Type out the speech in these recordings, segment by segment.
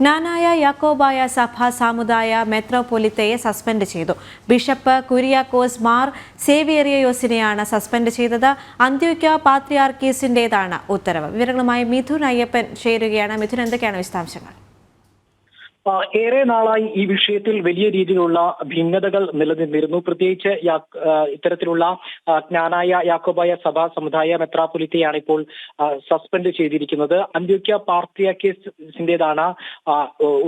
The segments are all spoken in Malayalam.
ജ്ഞാനായ യാക്കോബായ സഭ സാമുദായ മെത്രോപൊലിത്തയെ സസ്പെൻഡ് ചെയ്തു. ബിഷപ്പ് കുര്യാക്കോസ് മാർ സേവിയറിയോസിനെയാണ് സസ്പെൻഡ് ചെയ്തത്. അന്ത്യോക്യ പാത്രിയാർക്കീസിന്റെതാണ് ഉത്തരവ്. വിവരങ്ങളുമായി മിഥുൻ അയ്യപ്പൻ ചേരുകയാണ്. മിഥുൻ എന്തൊക്കെയാണ് വിശദാംശങ്ങൾ? ഏറെ നാളായി ഈ വിഷയത്തിൽ വലിയ രീതിയിലുള്ള ഭിന്നതകൾ നിലനിന്നിരുന്നു. പ്രത്യേകിച്ച് ഇത്തരത്തിലുള്ള ജ്ഞാനായ യാക്കോബായ സഭാ സമുദായ മെത്രാപൊലിത്തയാണ് ഇപ്പോൾ സസ്പെൻഡ് ചെയ്തിരിക്കുന്നത്. അന്ത്യോക്യ പാർട്ടിയ കേസിന്റേതാണ്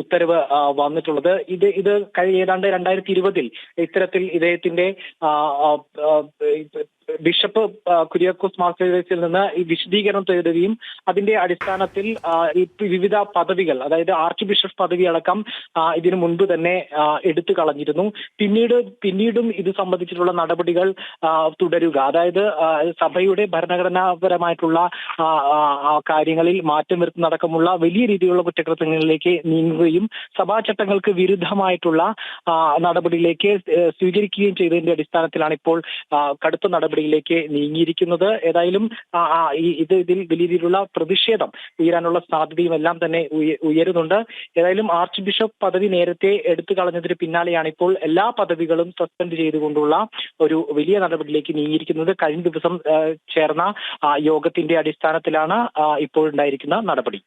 ഉത്തരവ് വന്നിട്ടുള്ളത്. ഇത് ഇത് കഴിഞ്ഞ ഏതാണ്ട് രണ്ടായിരത്തി ഇരുപതിൽ ഇത്തരത്തിൽ ഇദ്ദേഹത്തിന്റെ ബിഷപ്പ് കുര്യാക്കോസ് മാസ്റ്റേഴ്സിൽ നിന്ന് ഈ വിശദീകരണം തേടുകയും അതിന്റെ അടിസ്ഥാനത്തിൽ വിവിധ പദവികൾ അതായത് ആർച്ച് ബിഷപ്പ് പദവി അടക്കം ഇതിനു മുൻപ് തന്നെ എടുത്തു കളഞ്ഞിരുന്നു. പിന്നീട് പിന്നീടും ഇത് സംബന്ധിച്ചിട്ടുള്ള നടപടികൾ തുടരുക. അതായത് സഭയുടെ ഭരണഘടനാപരമായിട്ടുള്ള കാര്യങ്ങളിൽ മാറ്റം വരുത്തുന്നതടക്കമുള്ള വലിയ രീതിയിലുള്ള കുറ്റകൃത്യങ്ങളിലേക്ക് നീങ്ങുകയും സഭാ ചട്ടങ്ങൾക്ക് വിരുദ്ധമായിട്ടുള്ള നടപടിയിലേക്ക് സ്വീകരിക്കുകയും ചെയ്തതിന്റെ അടിസ്ഥാനത്തിലാണ് ഇപ്പോൾ കടുത്ത കടുത്ത നടപടിയിലേക്ക് നീങ്ങിയിരിക്കുന്നത്. ഏതായാലും ഇത് ഇതിൽ വലിയ രീതിയിലുള്ള പ്രതിഷേധം ഉയരാനുള്ള സാധ്യതയും എല്ലാം തന്നെ ഉയരുന്നുണ്ട്. ഏതായാലും ആർച്ച് ബിഷപ്പ് പദവി നേരത്തെ എടുത്തു കളഞ്ഞതിന് പിന്നാലെയാണ് ഇപ്പോൾ എല്ലാ പദവികളും സസ്പെൻഡ് ചെയ്തുകൊണ്ടുള്ള ഒരു വലിയ നടപടിയിലേക്ക് നീങ്ങിയിരിക്കുന്നത്. കഴിഞ്ഞ ദിവസം ചേർന്ന യോഗത്തിന്റെ അടിസ്ഥാനത്തിലാണ് ഇപ്പോൾ ഉണ്ടായിരിക്കുന്ന നടപടി.